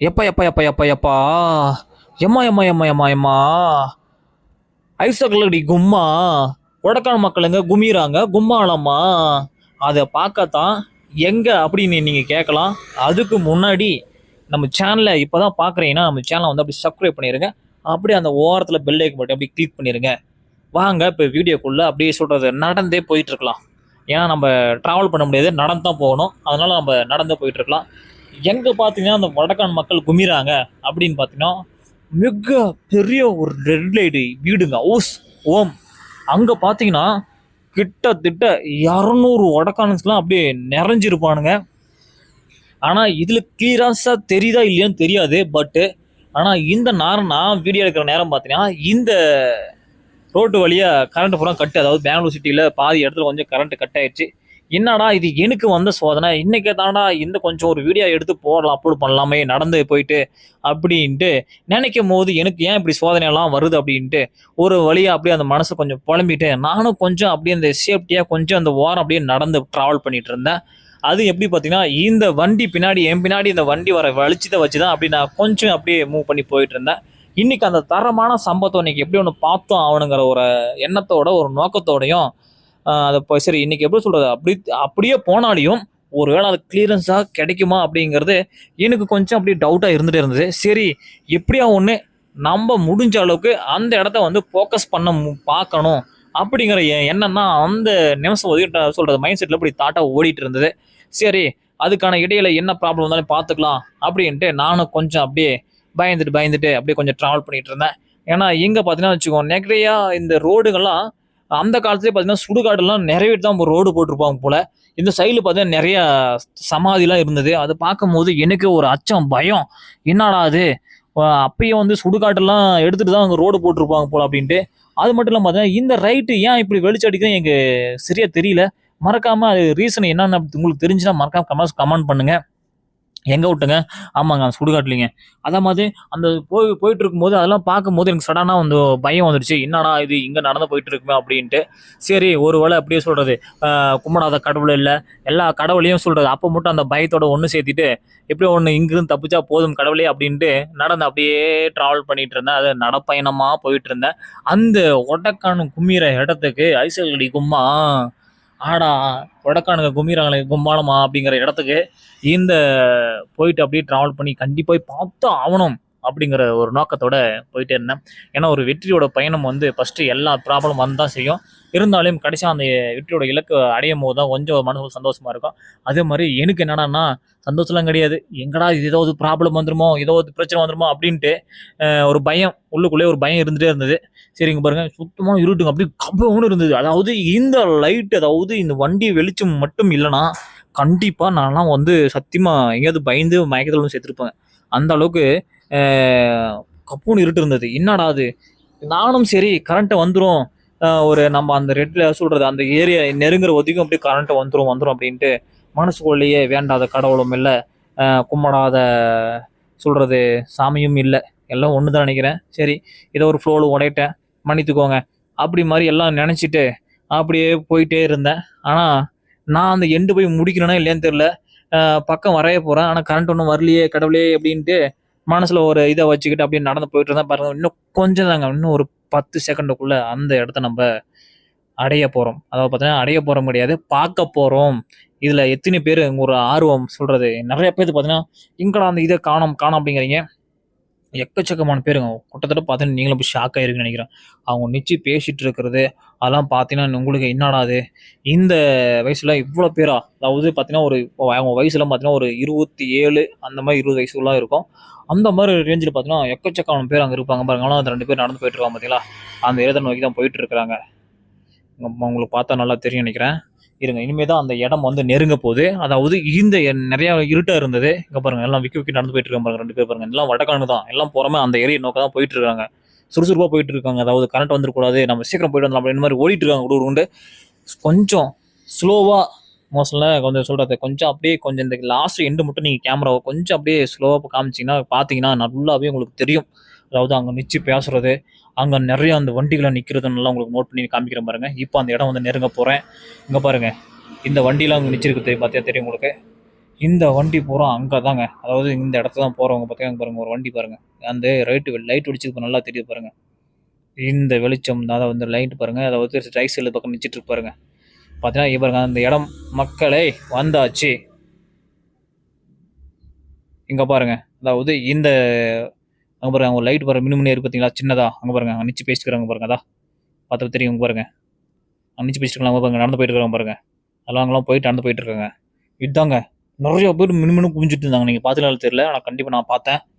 எப்பா எப்பா எப்பா எப்பா எப்பா? எம்மா எம்மா எம்மா எம்மா எம்மா? ஐசக்லடி கும்மா. வடக்கான மக்களுங்க குமிறாங்க கும்மாளம்மா. அதை பார்க்கத்தான் எங்கே அப்படின்னு நீங்கள் கேட்கலாம். அதுக்கு முன்னாடி நம்ம சேனலை இப்போ தான் பார்க்குறீங்கன்னா நம்ம சேனலை வந்து அப்படி சப்ஸ்கிரைப் பண்ணிடுங்க அப்படியே அந்த ஓரத்தில் பெல் ஐக்கன் மட்டும் அப்படியே கிளிக் பண்ணிடுங்க வாங்க இப்போ வீடியோக்குள்ளே அப்படியே சொல்கிறது நடந்தே போயிட்டுருக்கலாம் ஏன்னா நம்ம ட்ராவல் பண்ண முடியாது நடந்து தான் போகணும். அதனால் நம்ம நடந்தே போயிட்டுருக்கலாம் எங்கே பார்த்தீங்கன்னா அந்த வடக்கான் மக்கள் குமிறாங்க அப்படின்னு பார்த்தீங்கன்னா மிக பெரிய ஒரு ரெட் லைடு வீடுங்க. ஹவுஸ் ஓம் அங்கே பார்த்தீங்கன்னா கிட்டத்தட்ட இரநூறு வடக்கானஸ்லாம் அப்படியே நிறைஞ்சிருப்பானுங்க. ஆனால் இதில் கிளியரன்ஸாக தெரியுதா இல்லையான்னு தெரியாது பட்டு ஆனால் இந்த நேரம் நான் வீடியோ எடுக்கிற நேரம் பார்த்தீங்கன்னா இந்த ரோட்டு வழியாக கரண்ட் பூரா கட்டு அதாவது பெங்களூர் சிட்டியில் பாதி இடத்துல கொஞ்சம் கரண்ட் கட் ஆயிடுச்சு. என்னடா இது எனக்கு வந்த சோதனை? இன்னைக்கு தாண்டா இந்த கொஞ்சம் ஒரு வீடியோ எடுத்து போடலாம் அப்லோட் பண்ணலாமே நடந்து போயிட்டு அப்படின்ட்டு நினைக்கும் போது எனக்கு ஏன் இப்படி சோதனையெல்லாம் வருது அப்படின்ட்டு ஒரு வழியாக அப்படியே அந்த மனசை கொஞ்சம் புலம்பிட்டு நானும் கொஞ்சம் அப்படியே அந்த சேஃப்டியாக கொஞ்சம் அந்த ஓரம் அப்படியே நடந்து ட்ராவல் பண்ணிட்டு இருந்தேன். அது எப்படி பார்த்தீங்கன்னா இந்த வண்டி பின்னாடி என் பின்னாடி இந்த வண்டி வர வலிச்சதை வச்சு தான் அப்படி நான் கொஞ்சம் அப்படியே மூவ் பண்ணி போயிட்டு இருந்தேன். இன்றைக்கி அந்த தரமான சம்பவத்தை இன்றைக்கி எப்படி ஒன்று பார்த்தோம் ஆகணுங்கிற ஒரு எண்ணத்தோட ஒரு நோக்கத்தோடையும் அதை சரி இன்னைக்கு எப்படி சொல்றது? அப்படி அப்படியே போனாலையும் ஒருவேளை அது கிளியரன்ஸாக கிடைக்குமா அப்படிங்கிறது எனக்கு கொஞ்சம் அப்படி டவுட்டாக இருந்துகிட்டே இருந்தது. சரி எப்படியா ஒன்று நம்ம முடிஞ்ச அளவுக்கு அந்த இடத்த வந்து ஃபோக்கஸ் பண்ண மு- பார்க்கணும் அப்படிங்கிற எ- அந்த நிமிஷம் ஒதுக்கிட்ட சொல்கிறது மைண்ட் செட்டில் இப்படி தாட்டாக ஓடிட்டு இருந்தது. சரி அதுக்கான இடையில என்ன ப்ராப்ளம் இருந்தாலும் பார்த்துக்கலாம் அப்படின்ட்டு நானும் கொஞ்சம் அப்படியே பயந்துட்டு பயந்துட்டு அப்படியே கொஞ்சம் ட்ராவல் பண்ணிட்டு இருந்தேன். ஏன்னா இங்கே பார்த்தீங்கன்னா வச்சுக்கோ நிறையா இந்த ரோடுகள்லாம் அந்த காலத்துலேயே பார்த்தீங்கன்னா சுடுகாடுலாம் நிறையவே தான் ரோடு போட்டிருப்பாங்க போல். இந்த சைடில் பார்த்தீங்கன்னா நிறையா சமாதிலாம் இருந்தது. அதை பார்க்கும்போது எனக்கு ஒரு அச்சம் பயம். என்னடா அது? அப்பயும் அப்பயே வந்து சுடுகாட்டெல்லாம் எடுத்துகிட்டு தான் அங்கே ரோடு போட்டிருப்பாங்க போல் அப்படின்ட்டு. அது மட்டும் இல்லாமல் பார்த்தீங்கன்னா இந்த ரைட்டு ஏன் இப்படி வெளிச்சடிக்குதுன்னு எனக்கு சரியாக தெரியல. மறக்காமல் அது ரீசன் என்னென்னு உங்களுக்கு தெரிஞ்சுன்னா மறக்காம கமெண்ட்ஸ் கமெண்ட் பண்ணுங்கள் எங்கே விட்டுங்க? ஆமாங்க சுடுகாட்டிலிங்க. அதே மாதிரி அந்த போய் போயிட்டு இருக்கும்போது அதெல்லாம் பார்க்கும்போது எனக்கு சடனாக வந்து பயம் வந்துடுச்சு என்னடா இது இங்கே நடந்து போயிட்டு இருக்குமே அப்படின்ட்டு. சரி ஒரு வேளை அப்படியே சொல்கிறது கும்பிடாத கடவுள் இல்லை எல்லா கடவுளையும் சொல்கிறது அப்போ மட்டும் அந்த பயத்தோட ஒன்று சேர்த்திட்டு எப்படியோ ஒன்று இங்கிருந்து தப்பிச்சா போதும் கடவுளே அப்படின்ட்டு நடந்து அப்படியே ட்ராவல் பண்ணிட்டு இருந்தேன் அது நடப்பயணமாக போயிட்டு இருந்தேன் அந்த ஒடக்கானு கும்மிற இடத்துக்கு ஐசல் கும்மா ஆடா ஒடக்கானுங்க கும்பிடுறாங்களே கும்பாலமா அப்படிங்கிற இடத்துக்கு இந்த போயிட்டு அப்படியே ட்ராவல் பண்ணி கண்டிப்பாக போய் பார்த்து ஆகணும். அப்படிங்கிற ஒரு நோக்கத்தோட போயிட்டே இருந்தேன். ஏன்னா ஒரு வெற்றியோட பயணம் வந்து ஃபஸ்ட்டு எல்லா ப்ராப்ளம் வந்தால் செய்யும். இருந்தாலும் கடைசியாக அந்த வெற்றியோட இலக்கு அடையும் போது தான் கொஞ்சம் மனசு சந்தோஷமாக இருக்கும். அதே மாதிரி எனக்கு என்னடான்னா சந்தோஷம்லாம் கிடையாது. எங்கடா இது ஏதாவது ப்ராப்ளம் வந்துருமோ ஏதாவது பிரச்சனை வந்துருமோ அப்படின்ட்டு ஒரு பயம் உள்ளுக்குள்ளே ஒரு பயம் இருந்துகிட்டே இருந்தது. சரிங்க பாருங்க. சுத்தமாக இருட்டுங்க. அப்படி கப்பவனு இருந்தது. அதாவது இந்த லைட் அதாவது இந்த வண்டி வெளிச்சம் மட்டும் இல்லைன்னா கண்டிப்பாக நான்லாம் வந்து சத்தியமாக எங்கேயாவது பயந்து மயக்கத்தில் வந்து சேர்த்துருப்பேன். அந்த அளவுக்கு கப்புன்னு இருட்டு இருந்தது என்னடா அது? நானும் சரி கரண்ட்டை வந்துடும் ஒரு நம்ம அந்த ரெட்டில் சொல்கிறது அந்த ஏரியா நெருங்குற ஒதுக்கும் அப்படியே கரண்ட்டை வந்துடும் வந்துடும் அப்படின்ட்டு மனசுக்குள்ளேயே வேண்டாத கடவுளும் இல்லை. கும்பிடாத சொல்கிறது சாமியும் இல்லை. எல்லாம் ஒன்று தான் நினைக்கிறேன். சரி ஏதோ ஒரு ஃப்ளோவில் உடையிட்டேன். மன்னித்துக்கோங்க. அப்படி மாதிரி எல்லாம் நினச்சிட்டு அப்படியே போயிட்டே இருந்தேன். ஆனால் நான் அந்த எண்டு போய் முடிக்கணும்னா இல்லையான்னு தெரில பக்கம் வரைய போகிறேன் ஆனால் கரண்ட் ஒன்றும் வரலையே கடவுளே அப்படின்ட்டு மனசில் ஒரு இதை வச்சுக்கிட்டு அப்படியே நடந்து போயிட்டு இருந்தேன் பாருங்க இன்னும் கொஞ்சம் தாங்க இன்னும் ஒரு பத்து செகண்டுக்குள்ளே அந்த இடத்த நம்ம அடைய போகிறோம் அதாவது பார்த்தீங்கன்னா அடைய போகிறோம் கிடையாது பார்க்க போகிறோம் இதில் எத்தனை பேர் ஒரு ஆர்வம் சொல்கிறது நிறைய பேர் பார்த்தீங்கன்னா இங்கடா அந்த இதை காணோம் காணோம் அப்படிங்கிறீங்க. எக்கச்சக்கமான பேருங்க கிட்டத்தட்ட பார்த்தீங்கன்னா நீங்களும் போய் ஷாக் ஆயிருக்குன்னு நினைக்கிறேன். அவங்க நிச்சு பேசிகிட்டு இருக்கிறது அதெல்லாம் பார்த்தீங்கன்னா உங்களுக்கு என்னடாது இந்த வயசில் இவ்வளோ பேரா? அதாவது பார்த்தீங்கன்னா ஒரு அவங்க வயசுலாம் பார்த்தீங்கன்னா ஒரு இருபத்தி ஏழு அந்த மாதிரி இருபது வயசுலாம் இருக்கும். அந்த மாதிரி ரேஞ்சில் பார்த்தீங்கன்னா எக்கச்சக்கமான பேர் அங்கே இருப்பாங்க. பாருங்க ஆனால் அந்த ரெண்டு பேர் நடந்து போயிட்டு இருக்காங்க பார்த்தீங்களா அந்த இடத்தை நோக்கி தான் போயிட்டு இருக்கிறாங்க. உங்களுக்கு பார்த்தா நல்லா தெரியும் நினைக்கிறேன். இருங்க இனிமே தான் அந்த இடம் வந்து நெருங்க போகுது. அதாவது இந்த நிறைய இருட்டா இருந்தது. இங்க பாருங்க எல்லாம் விக்கி விக்கி நடந்து போயிட்டு இருக்காங்க பாருங்க ரெண்டு பேர் பாருங்க. எல்லாம் வடக்கானு தான். எல்லாம் போறமே அந்த ஏரியா நோக்க தான் போயிட்டு இருக்காங்க. சுறுசுறுப்பா போயிட்டு இருக்காங்க. அதாவது கரண்ட் வந்துடக்கூடாது. நம்ம சீக்கிரம் போயிட்டு வரலாம் அப்படின்னு மாதிரி ஓடிட்டு இருக்காங்க கூட உண்டு கொஞ்சம் ஸ்லோவா மோஸ்ட்ல கொஞ்சம் சொல்றது கொஞ்சம் அப்படியே கொஞ்சம் இந்த லாஸ்ட் எண்டு மட்டும் நீங்க கேமராவை கொஞ்சம் அப்படியே ஸ்லோவா காமிச்சீங்கன்னா பாத்தீங்கன்னா நல்லாவே உங்களுக்கு தெரியும். அதாவது அங்கே நிச்சு பேசுறது அங்கே நிறைய அந்த வண்டிகளை நிக்கிறது உங்களுக்கு நோட் பண்ணி காமிக்கிறேன் பாருங்க. இப்போ அந்த இடம் வந்து நெருங்க போகிறேன் இங்கே பாருங்க. இந்த வண்டிலாம் அங்கே நிச்சிருக்கு பார்த்தியா தெரியும் உங்களுக்கு? இந்த வண்டி பூரா அங்கே தாங்க அதாவது இந்த இடத்துல தான் போகிறவங்க பார்த்தீங்கன்னா பாருங்கள் ஒரு வண்டி பாருங்கள் அந்த ரைட்டு லைட் வெடிச்சது நல்லா தெரியுது பாருங்கள் இந்த வெளிச்சம் தான். அதாவது இந்த லைட் பாருங்கள் அதாவது ரைட் சைடில் பக்கம் நிச்சிட்டு பாருங்க. பார்த்தீங்கன்னா பாருங்க. அந்த இடம் மக்களே வந்தாச்சு. இங்கே பாருங்க. அதாவது இந்த அங்கே பாருங்க அவங்க லைட் பாருங்க மினுமினே இருக்கு பார்த்தீங்களா சின்னதா. அங்கே பாருங்க அங்கே நிச்சு பேசிக்கிறாங்க பாருங்க அதா. பார்த்து தெரியும் இங்க பாருங்க. அங்கே நிச்சு பேசிக்கலாம் பாருங்க நடந்து போயிட்டு இருக்காங்க பாருங்க. அதெல்லாம் அங்கெல்லாம் போயிட்டு நடந்து போயிட்டு இருக்காங்க. இதுதாங்க நிறைய பேர் மினுமினு குவிஞ்சிட்டு இருந்தாங்க. நீங்கள் பார்த்துக்கலாம் தெரியல ஆனால் கண்டிப்பாக நான் பார்த்தேன்.